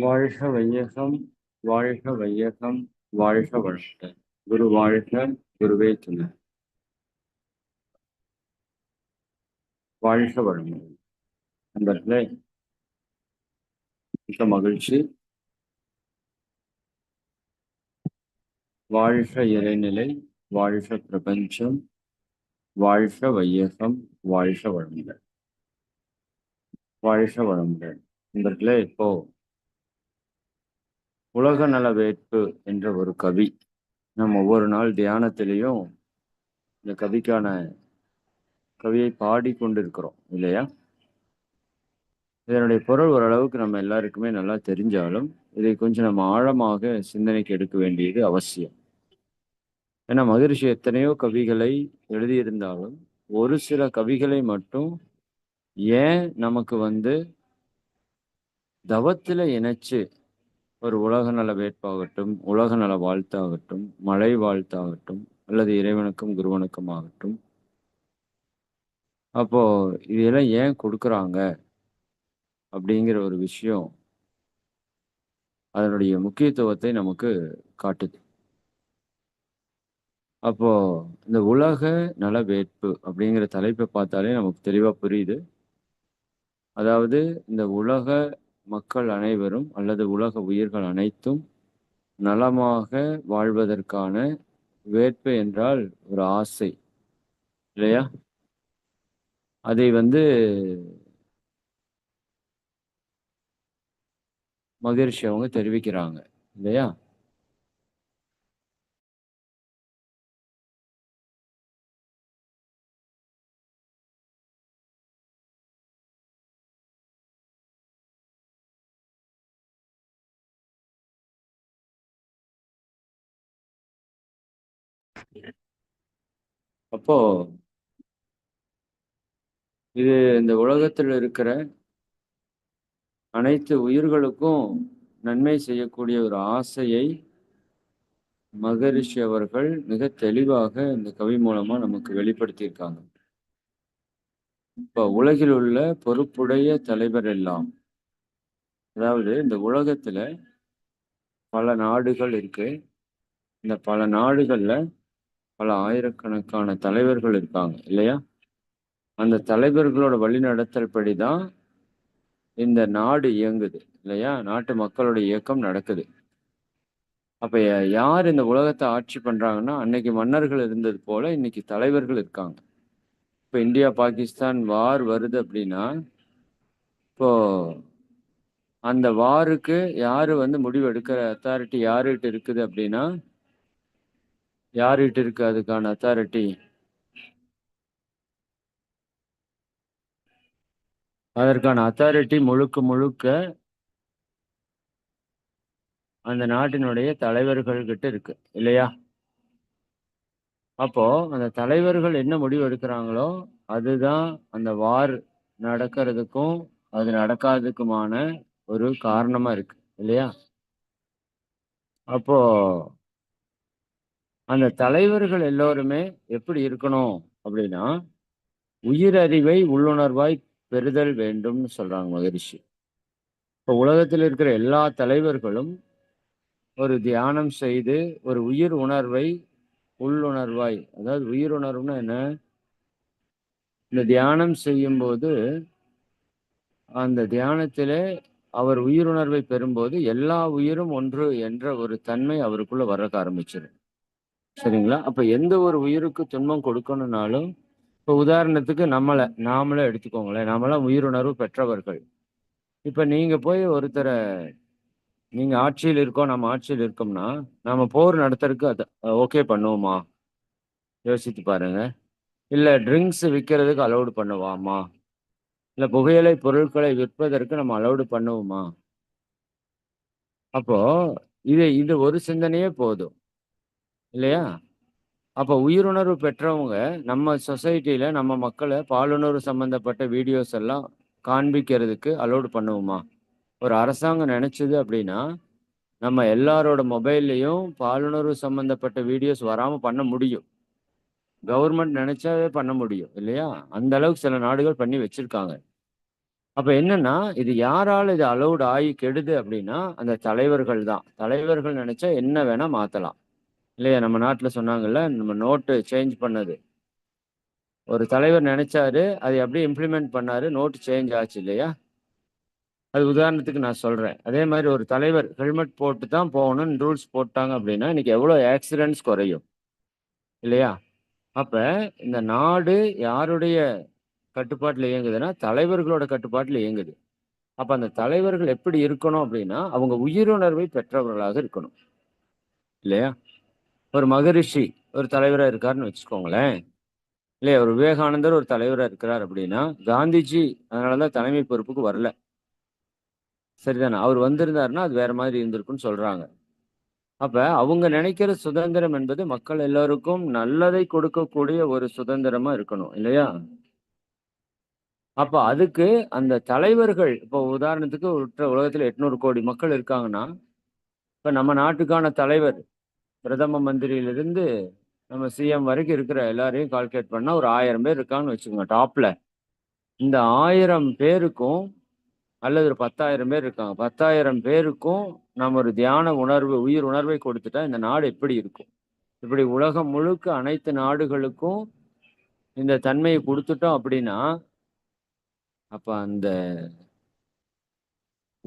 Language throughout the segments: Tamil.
வாழ்க வையகம் வாழ்க வையகம் வாழ்க வளர்த்த குரு வாழ்க குருவே துணை. வாழ்க வளமுடன். நண்பர்களே மிக மகிழ்ச்சி. வாழ்க இறைநிலை வாழ்க பிரபஞ்சம் வாழ்க வையகம் வாழ்க வளமுடன். வாழ்க வளமுடன். நண்பர்களே இப்போ உலக நல வேட்பு என்ற ஒரு கவி நம்ம ஒவ்வொரு நாள் தியானத்திலையும் இந்த கவிக்கான கவியை பாடி கொண்டிருக்கிறோம் இல்லையா? இதனுடைய பொருள் ஓரளவுக்கு நம்ம எல்லாருக்குமே நல்லா தெரிஞ்சாலும் இதை கொஞ்சம் நம்ம ஆழமாக சிந்தனைக்கு எடுக்க வேண்டியது அவசியம். ஏன்னா மகிழ்ச்சி எத்தனையோ கவிகளை எழுதியிருந்தாலும் ஒரு சில கவிகளை மட்டும் ஏன் நமக்கு வந்து தவத்துல இணைச்சு ஒரு உலக நல வேட்பாகட்டும் உலக நல வாழ்த்தாகட்டும் மழை வாழ்த்தாகட்டும் அல்லது இறைவனுக்கும் குருவனுக்கும் ஆகட்டும். அப்போ இதெல்லாம் ஏன் கொடுக்குறாங்க? அப்படிங்கிற ஒரு விஷயம் அதனுடைய முக்கியத்துவத்தை நமக்கு காட்டுது. அப்போ இந்த உலக நல வேட்பு அப்படிங்கிற தலைப்பை பார்த்தாலே நமக்கு தெளிவா புரியுது. அதாவது இந்த உலக மக்கள் அனைவரும் அல்லது உலக உயிர்கள் அனைத்தும் நலமாக வாழ்வதற்கான வேட்பு என்றால் ஒரு ஆசை இல்லையா? அதை வந்து மகிழ்ச்சி அவங்க தெரிவிக்கிறாங்க இல்லையா? அப்போ இது இந்த உலகத்தில் இருக்கிற அனைத்து உயிர்களுக்கும் நன்மை செய்யக்கூடிய ஒரு ஆசையை மகரிஷி அவர்கள் மிக தெளிவாக இந்த கவி மூலமா நமக்கு வெளிப்படுத்தியிருக்காங்க. இப்ப உலகில் உள்ள பொறுப்புடைய தலைவர் எல்லாம் அதாவது இந்த உலகத்துல பல நாடுகள் இருக்கு. இந்த பல நாடுகள்ல பல ஆயிரக்கணக்கான தலைவர்கள் இருக்காங்க இல்லையா? அந்த தலைவர்களோட வழிநடத்தல் படிதான் இந்த நாடு இயங்குது இல்லையா? நாட்டு மக்களோட இயக்கம் நடக்குது. அப்ப யார் இந்த உலகத்தை ஆட்சி பண்றாங்கன்னா அன்னைக்கு மன்னர்கள் இருந்தது போல இன்னைக்கு தலைவர்கள் இருக்காங்க. இப்ப இந்தியா பாகிஸ்தான் வார் வருது அப்படின்னா இப்போ அந்த வாருக்கு யாரு வந்து முடிவு எடுக்கிற அத்தாரிட்டி யாருகிட்ட இருக்குது அப்படின்னா யாருகிட்ட இருக்கு அதுக்கான அத்தாரிட்டி அதற்கான அத்தாரிட்டி முழுக்க முழுக்க அந்த நாட்டினுடைய தலைவர்கள் கிட்ட இருக்கு இல்லையா? அப்போ அந்த தலைவர்கள் என்ன முடிவு எடுக்கிறாங்களோ அதுதான் அந்த வார் நடக்கிறதுக்கும் அது நடக்காததுக்குமான ஒரு காரணமா இருக்கு இல்லையா? அப்போ அந்த தலைவர்கள் எல்லோருமே எப்படி இருக்கணும் அப்படின்னா உயிரறிவை உள்ளுணர்வாய் பெறுதல் வேண்டும்னு சொல்றாங்க மகரிஷி. இப்போ உலகத்தில் இருக்கிற எல்லா தலைவர்களும் ஒரு தியானம் செய்து ஒரு உயிர் உணர்வை உள்ளுணர்வாய் அதாவது உயிர் உணர்வுனா என்ன? இந்த தியானம் செய்யும்போது அந்த தியானத்திலே அவர் உயிருணர்வை பெறும்போது எல்லா உயிரும் ஒன்று என்ற ஒரு தன்மை அவருக்குள்ள வரக்க ஆரம்பிச்சிடும் சரிங்களா? அப்ப எந்த ஒரு உயிருக்கு துன்பம் கொடுக்கணும்னாலும் இப்ப உதாரணத்துக்கு நம்மளை நாமளே எடுத்துக்கோங்களேன். நாமெல்லாம் உயிருணர்வு பெற்றவர்கள். இப்ப நீங்க போய் ஒருத்தரை நீங்க ஆட்சியில் இருக்கோம் நம்ம ஆட்சியில் இருக்கோம்னா நாம போர் நடத்துறதுக்கு அதை ஓகே பண்ணுவோமா? யோசித்து பாருங்க. இல்ல ட்ரிங்க்ஸ் விற்கிறதுக்கு அலௌடு பண்ணுவாமா? இல்ல புகையிலை பொருட்களை விற்பதற்கு நம்ம அலௌடு பண்ணுவோமா? அப்போ இது இது ஒரு சிந்தனையே போதும். இல்லையா? அப்போ உயிருணர்வு பெற்றவங்க நம்ம சொசைட்டியில் நம்ம மக்களை பாலுணர்வு சம்மந்தப்பட்ட வீடியோஸ் எல்லாம் காண்பிக்கிறதுக்கு அலோடு பண்ணுவோமா? ஒரு அரசாங்கம் நினச்சிது அப்படின்னா நம்ம எல்லாரோட மொபைல்லையும் பாலுணர்வு சம்மந்தப்பட்ட வீடியோஸ் வராமல் பண்ண முடியும். கவர்மெண்ட் நினச்சாவே பண்ண முடியும் இல்லையா? அந்த அளவுக்கு சில நாடுகள் பண்ணி வச்சிருக்காங்க. அப்போ என்னன்னா இது யாரால் இது அலௌட் ஆகி கெடுது அப்படின்னா அந்த தலைவர்கள் தான். தலைவர்கள் நினச்சா என்ன வேணால் மாற்றலாம் இல்லையா நம்ம நாட்டில் சொன்னாங்கல்ல நம்ம நோட்டு சேஞ்ச் பண்ணது. ஒரு தலைவர் நினைச்சாரு அதை அப்படியே இம்ப்ளிமெண்ட் பண்ணாரு நோட்டு சேஞ்ச் ஆச்சு இல்லையா? அது உதாரணத்துக்கு நான் சொல்கிறேன் அதே மாதிரி ஒரு தலைவர் ஹெல்மெட் போட்டு தான் போகணும்னு ரூல்ஸ் போட்டாங்க அப்படின்னா இன்னைக்கு எவ்வளோ ஆக்சிடென்ட்ஸ் குறையும். இல்லையா? அப்போ இந்த நாடு யாருடைய கட்டுப்பாட்டில் இயங்குதுன்னா தலைவர்களோட கட்டுப்பாட்டில் இயங்குது. அப்போ அந்த தலைவர்கள் எப்படி இருக்கணும் அப்படின்னா அவங்க உயிருணர்வை பெற்றவர்களாக இருக்கணும். இல்லையா? ஒரு மகரிஷி ஒரு தலைவராக இருக்காருன்னு வச்சுக்கோங்களேன். இல்லையா ஒரு விவேகானந்தர் ஒரு தலைவராக இருக்கிறார் அப்படின்னா காந்திஜி அதனாலதான் தலைமை பொறுப்புக்கு வரல. சரிதானே? அவர் வந்திருந்தாருன்னா அது வேற மாதிரி இருந்திருக்குன்னு சொல்றாங்க. அப்ப அவங்க நினைக்கிற சுதந்திரம் என்பது மக்கள் எல்லாருக்கும் நல்லதை கொடுக்கக்கூடிய ஒரு சுதந்திரமா இருக்கணும் இல்லையா? அப்ப அதுக்கு அந்த தலைவர்கள் இப்போ உதாரணத்துக்கு உற்ற உலகத்துல எட்நூறு கோடி மக்கள் இருக்காங்கன்னா இப்ப நம்ம நாட்டுக்கான தலைவர் பிரதம மந்திரியிலிருந்து நம்ம சிஎம் வரைக்கும் இருக்கிற எல்லாரையும் கால்குலேட் பண்ணால் ஒரு ஆயிரம் பேர் இருக்கான்னு வச்சுக்கோங்க டாப்பில் இந்த ஆயிரம் பேருக்கும் அல்லது ஒரு பத்தாயிரம் பேர் இருக்காங்க. பத்தாயிரம் பேருக்கும் நம்ம ஒரு தியான உணர்வு உயிர் உணர்வை கொடுத்துட்டா இந்த நாடு எப்படி இருக்கும்? இப்படி உலகம் முழுக்க அனைத்து நாடுகளுக்கும் இந்த தன்மையை கொடுத்துட்டோம் அப்படின்னா அப்போ அந்த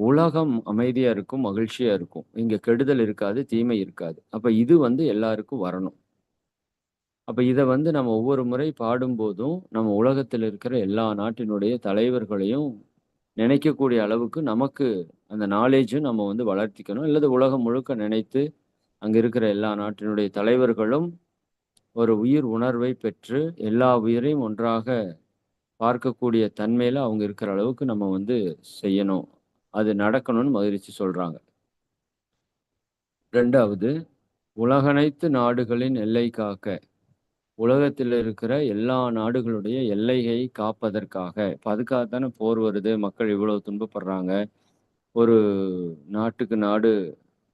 உலகம் அமைதியா இருக்கும் மகிழ்ச்சியா இருக்கும். இங்க கெடுதல் இருக்காது தீமை இருக்காது. அப்ப இது வந்து எல்லாருக்கும் வரணும். அப்ப இதை வந்து நம்ம ஒவ்வொரு முறை பாடும்போதும் நம்ம உலகத்தில் இருக்கிற எல்லா நாட்டினுடைய தலைவர்களையும் நினைக்கக்கூடிய அளவுக்கு நமக்கு அந்த நாலேஜும் நம்ம வந்து வளர்த்திக்கணும். அல்லது உலகம் முழுக்க நினைத்து அங்க இருக்கிற எல்லா நாட்டினுடைய தலைவர்களும் ஒரு உயிர் உணர்வை பெற்று எல்லா உயிரையும் ஒன்றாக பார்க்கக்கூடிய தன்மையில அவங்க இருக்கிற அளவுக்கு நம்ம வந்து செய்யணும். அது நடக்கணும்னு மகிழ்ச்சி சொல்றாங்க. ரெண்டாவது உலகனைத்து நாடுகளின் எல்லை காக்க உலகத்தில் இருக்கிற எல்லா நாடுகளுடைய எல்லையை காப்பதற்காக அதுக்காக தானே போர் வருது மக்கள் இவ்வளவு துன்பப்படுறாங்க. ஒரு நாட்டுக்கு நாடு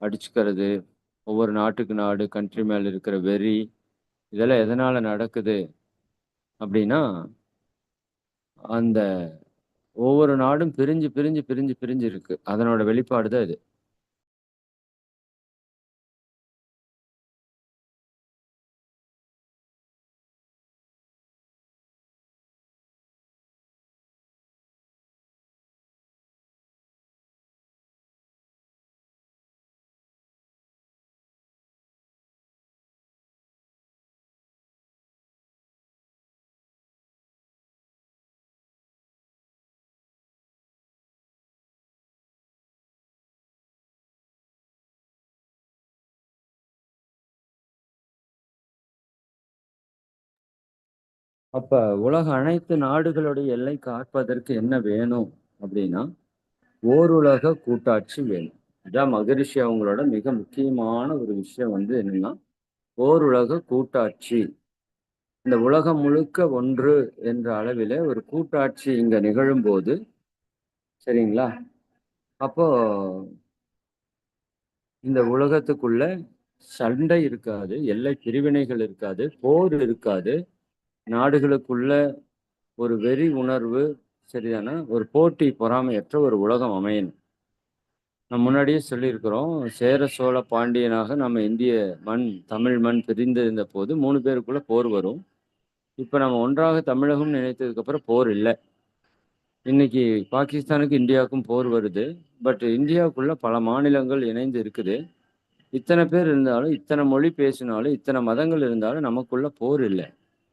அடிச்சுக்கிறது ஒவ்வொரு நாட்டுக்கு நாடு கண்ட்ரி மேல இருக்கிற வெறி இதெல்லாம் எதனால நடக்குது? அப்படின்னா அந்த ஒவ்வொரு நாடும் பிரிஞ்சு பிரிஞ்சு பிரிஞ்சு பிரிஞ்சு இருக்கு. அதனோட வெளிப்பாடு தான் இது. அப்ப உலக அனைத்து நாடுகளுடைய எல்லை காப்பதற்கு என்ன வேணும் அப்படின்னா ஓருலக கூட்டாட்சி வேணும். இதான் மகரிஷி அவங்களோட மிக முக்கியமான ஒரு விஷயம் வந்து என்னன்னா ஓருலக கூட்டாட்சி. இந்த உலகம் முழுக்க ஒன்று என்ற அளவில ஒரு கூட்டாட்சி இங்க நிகழும்போது சரிங்களா? அப்போ இந்த உலகத்துக்குள்ள சண்டை இருக்காது எல்லை பிரிவினைகள் இருக்காது போர் இருக்காது. நாடுகளுக்குள்ள ஒரு வெறி உணர்வு சரிதானே? ஒரு போட்டி பொறாமையற்ற ஒரு உலகம் அமையணும். நம்ம முன்னாடியே சொல்லியிருக்கிறோம் சேர சோழ பாண்டியனாக நம்ம இந்திய மண் தமிழ் மண் பிரிந்திருந்த போது மூணு பேருக்குள்ள போர் வரும். இப்போ நம்ம ஒன்றாக தமிழகம் நினைத்ததுக்கப்புறம் போர் இல்லை. இன்னைக்கு பாகிஸ்தானுக்கு இந்தியாவுக்கும் போர் வருது. பட் இந்தியாவுக்குள்ள பல மாநிலங்கள் இணைந்து இருக்குது. இத்தனை பேர் இருந்தாலும் இத்தனை மொழி பேசினாலும் இத்தனை மதங்கள் இருந்தாலும் நமக்குள்ள போர் இல்லை.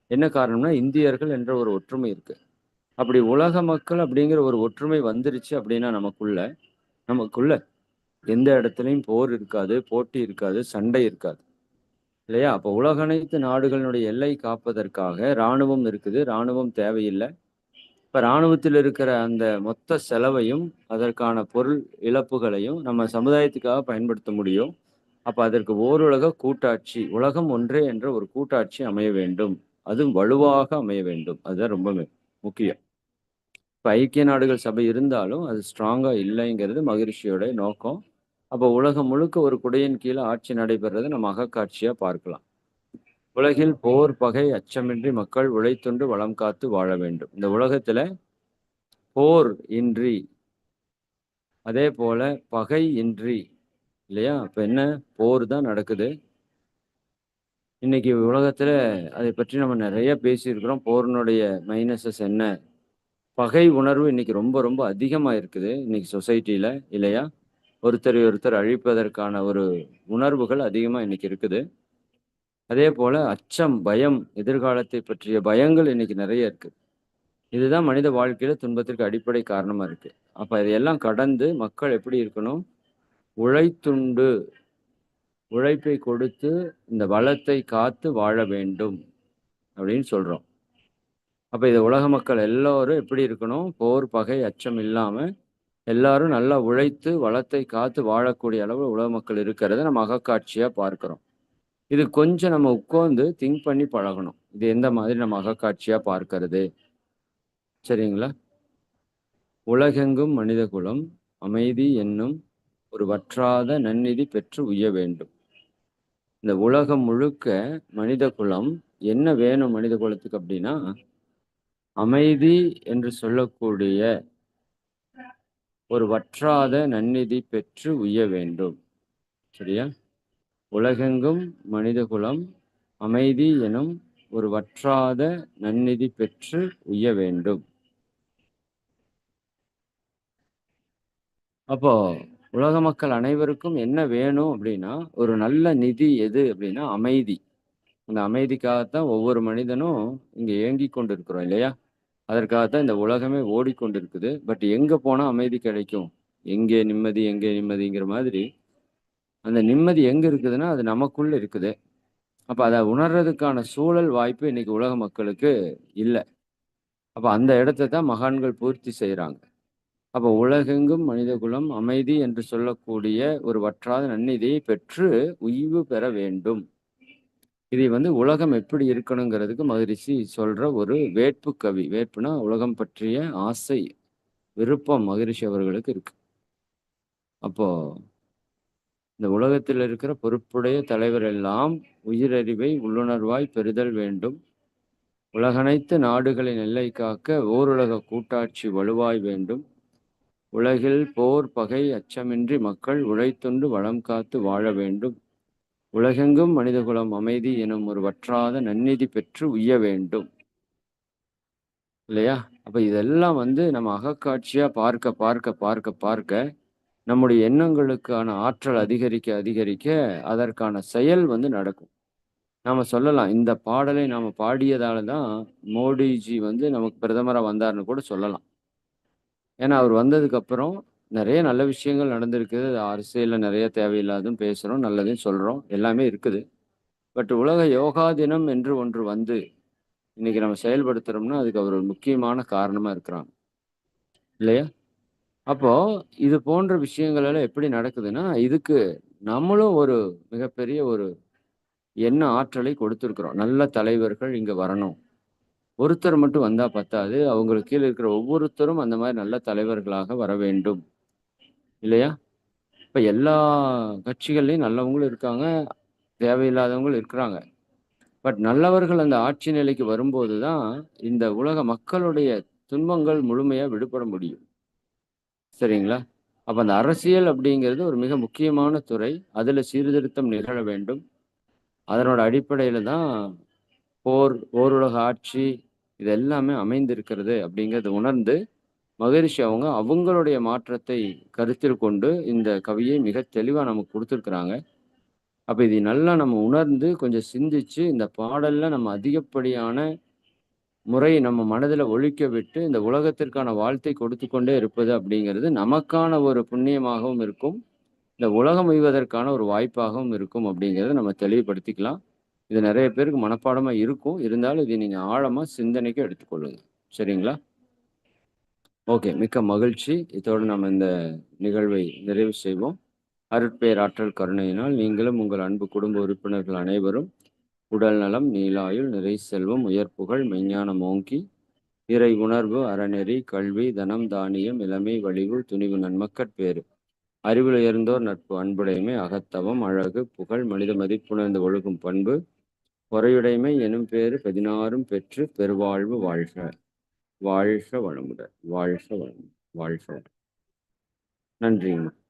என்ன காரணம்னா இந்தியர்கள் என்ற ஒரு ஒற்றுமை இருக்கு. அப்படி உலக மக்கள் அப்படிங்கிற ஒரு ஒற்றுமை வந்துருச்சு அப்படின்னா நமக்குள்ள நமக்குள்ள எந்த இடத்துலையும் போர் இருக்காது போட்டி இருக்காது சண்டை இருக்காது. இல்லையா? அப்போ உலக அனைத்து நாடுகளினுடைய எல்லை காப்பதற்காக இராணுவம் இருக்குது. இராணுவம் தேவையில்லை. இப்ப இராணுவத்தில் இருக்கிற அந்த மொத்த செலவையும் அதற்கான பொருள் இழப்புகளையும் நம்ம சமுதாயத்துக்காக பயன்படுத்த முடியும். அப்ப அதற்கு ஓருலக கூட்டாட்சி உலகம் ஒன்றே என்ற ஒரு கூட்டாட்சி அமைய வேண்டும். அதுவும் வலுவாக அமைய வேண்டும். அதுதான் ரொம்ப முக்கியம். இப்போ ஐக்கிய நாடுகள் சபை இருந்தாலும் அது ஸ்ட்ராங்கா இல்லைங்கிறது மகிழ்ச்சியோட நோக்கம். அப்போ உலகம் முழுக்க ஒரு குடையின் கீழே ஆட்சி நடைபெறதை நம்ம அகக்காட்சியா பார்க்கலாம். உலகில் போர் பகை அச்சமின்றி மக்கள் உழைத்துண்டு வளம் காத்து வாழ வேண்டும். இந்த உலகத்துல போர் இன்றி அதே போல பகை இன்றி இல்லையா? இப்ப என்ன? போர் தான் நடக்குது. இன்னைக்கு உலகத்துல அதை பற்றி நம்ம நிறைய பேசியிருக்கிறோம். போரினுடைய மைனஸஸ் என்ன? பகை உணர்வு இன்னைக்கு ரொம்ப ரொம்ப அதிகமா இருக்குது இன்னைக்கு சொசைட்டில இல்லையா? ஒருத்தர் ஒருத்தர் அழிப்பதற்கான ஒரு உணர்வுகள் அதிகமா இன்னைக்கு இருக்குது. அதே போல அச்சம் பயம் எதிர்காலத்தை பற்றிய பயங்கள் இன்னைக்கு நிறைய இருக்கு. இதுதான் மனித வாழ்க்கையில துன்பத்திற்கு அடிப்படை காரணமா இருக்கு. அப்ப இதையெல்லாம் கடந்து மக்கள் எப்படி இருக்கணும்? உழைத்துண்டு உழைப்பை கொடுத்து இந்த வளத்தை காத்து வாழ வேண்டும் அப்படின்னு சொல்றோம். அப்ப இது உலக மக்கள் எல்லோரும் எப்படி இருக்கணும்? போர் பகை அச்சம் இல்லாம எல்லாரும் நல்லா உழைத்து வளத்தை காத்து வாழக்கூடிய அளவு உலக மக்கள் இருக்கிறத நம்ம அகக்காட்சியா பார்க்கிறோம். இது கொஞ்சம் நம்ம உட்கார்ந்து திங்க் பண்ணி பழகணும். இது எந்த மாதிரி நம்ம அகக்காட்சியா பார்க்கறது? சரிங்களா? உலகெங்கும் மனித குலம் அமைதி என்னும் ஒரு வற்றாத நன்னிதி பெற்று உய்ய வேண்டும். இந்த உலகம் முழுக்க மனித குலம் என்ன வேணும் மனித குலத்துக்கு அப்படின்னா அமைதி என்று சொல்லக்கூடிய ஒரு வற்றாத நன்னிதி பெற்று உய்ய வேண்டும். சரியா? உலகெங்கும் மனிதகுலம் அமைதி எனும் ஒரு வற்றாத நன்னிதி பெற்று உய்ய வேண்டும். அப்போ உலக மக்கள் அனைவருக்கும் என்ன வேணும் அப்படின்னா ஒரு நல்ல நிதி எது அப்படின்னா அமைதி. அந்த அமைதிக்காகத்தான் ஒவ்வொரு மனிதனும் இங்கே ஏங்கி கொண்டு இருக்கிறோம் இல்லையா? அதற்காகத்தான் இந்த உலகமே ஓடிக்கொண்டிருக்குது. பட் எங்கே போனால் அமைதி கிடைக்கும்? எங்கே நிம்மதி எங்கே நிம்மதிங்கிற மாதிரி. அந்த நிம்மதி எங்கே இருக்குதுன்னா அது நமக்குள்ளே இருக்குது. அப்போ அதை உணர்றதுக்கான சூழல் வாய்ப்பு இன்னைக்கு உலக மக்களுக்கு இல்லை. அப்போ அந்த இடத்த தான் மகான்கள் பூர்த்தி செய்கிறாங்க அப்போ உலகெங்கும் மனித குலம் அமைதி என்று சொல்லக்கூடிய ஒரு வற்றாத நன்னிதியை பெற்று உய்வு பெற வேண்டும். இதை வந்து உலகம் எப்படி இருக்கணுங்கிறதுக்கு மகரிஷி சொல்ற ஒரு வேட்பு கவி. வேட்புனா உலகம் பற்றிய ஆசை விருப்பம் மகரிஷி அவர்களுக்கு இருக்கு. அப்போ இந்த உலகத்தில் இருக்கிற பொறுப்புடைய தலைவர் எல்லாம் உயிரறிவை உள்ளுணர்வாய் பெறுதல் வேண்டும். உலகனைத்து நாடுகளின் எல்லை காக்க ஓருலக கூட்டாட்சி வலுவாய் வேண்டும். உலகில் போர் பகை அச்சமின்றி மக்கள் உழைத்துண்டு வளம் காத்து வாழ வேண்டும். உலகெங்கும் மனிதகுலம் அமைதி எனும் ஒரு வற்றாத நன்னிதி பெற்று உய்ய வேண்டும். இல்லையா? அப்ப இதெல்லாம் வந்து நம்ம அகக்காட்சியா பார்க்க பார்க்க பார்க்க பார்க்க நம்முடைய எண்ணங்களுக்கான ஆற்றல் அதிகரிக்க அதிகரிக்க அதற்கான செயல் வந்து நடக்கும். நாம சொல்லலாம் இந்த பாடலை நாம பாடியதால தான் மோடிஜி வந்து நமக்கு பிரதமராக வந்தார்னு கூட சொல்லலாம். ஏன்னா அவர் வந்ததுக்கப்புறம் நிறைய நல்ல விஷயங்கள் நடந்திருக்குது அரசியலில் நிறைய தேவையில்லாதும் பேசுகிறோம் நல்லதும் சொல்கிறோம் எல்லாமே இருக்குது. பட் உலக யோகா தினம் என்று ஒன்று வந்து இன்னைக்கு நம்ம செயல்படுத்துகிறோம்னா அதுக்கு அவர் ஒரு முக்கியமான காரணமாக இருக்கிறாங்க. இல்லையா? அப்போது இது போன்ற விஷயங்கள் எல்லாம் எப்படி நடக்குதுன்னா இதுக்கு நம்மளும் ஒரு மிகப்பெரிய ஒரு எண்ண ஆற்றலை கொடுத்துருக்குறோம். நல்ல தலைவர்கள் இங்கே வரணும். ஒருத்தர் மட்டும் வந்தா பத்தாது. அவங்களுக்கு கீழே இருக்கிற ஒவ்வொருத்தரும் அந்த மாதிரி நல்ல தலைவர்களாக வர வேண்டும். இல்லையா? இப்ப எல்லா கட்சிகள்லையும் நல்லவங்களும் இருக்காங்க தேவையில்லாதவங்களும் இருக்கிறாங்க. பட் நல்லவர்கள் அந்த ஆட்சி நிலைக்கு வரும்போது தான் இந்த உலக மக்களுடைய துன்பங்கள் முழுமையா விடுபட முடியும். சரிங்களா? அப்ப அந்த அரசியல் அப்படிங்கிறது ஒரு மிக முக்கியமான துறை. அதுல சீர்திருத்தம் நிகழ வேண்டும். அதனோட அடிப்படையில தான் போர் ஓருலக ஆட்சி இது எல்லாமே அமைந்திருக்கிறது அப்படிங்கிறத உணர்ந்து மகரிஷி அவங்க அவங்களுடைய மாற்றத்தை கருத்தில் கொண்டு இந்த கவியை மிக தெளிவாக நமக்கு கொடுத்துருக்குறாங்க. அப்போ இதை நல்லா நம்ம உணர்ந்து கொஞ்சம் சிந்திச்சு இந்த பாடல்ல நம்ம அதிகப்படியான முறை நம்ம மனதில் ஒழிக்க விட்டு இந்த உலகத்திற்கான வாழ்த்தை கொடுத்து கொண்டே இருப்பது அப்படிங்கிறது நமக்கான ஒரு புண்ணியமாகவும் இருக்கும். இந்த உலகம் உய்வதற்கான ஒரு வாய்ப்பாகவும் இருக்கும் அப்படிங்கிறத நம்ம தெளிவுபடுத்திக்கலாம். இது நிறைய பேருக்கு மனப்பாடமாக இருக்கும். இருந்தாலும் இதை நீங்கள் ஆழமாக சிந்தனைக்கு எடுத்துக்கொள்ளுங்க. சரிங்களா? ஓகே மிக்க மகிழ்ச்சி. இதோடு நம்ம இந்த நிகழ்வை நிறைவு செய்வோம். அருட்பேர் ஆற்றல் கருணையினால் நீங்களும் உங்கள் அன்பு குடும்ப உறுப்பினர்கள் அனைவரும் உடல் நலம் நீலாயுள் நிறை செல்வம் உயர்ப்புகள் மெஞ்ஞானம் ஓங்கி இறை உணர்வு அறநெறி கல்வி தனம் தானியம் இளமை வலிவு துணிவு நன்மக்கட்பேறு அறிவில் உயர்ந்தோர் நட்பு அன்புடைமை அகத்தவம் அழகு புகழ் மனித மதிப்புணர்ந்து ஒழுகும் பண்பு பொறையுடைமை எனும் பேறு பதினாறும் பெற்று பெருவாழ்வு வாழ்க. வாழ்க வளமுடன். வாழ்க வளமுடன். வாழ்க வளமுடன். நன்றிங்கம்மா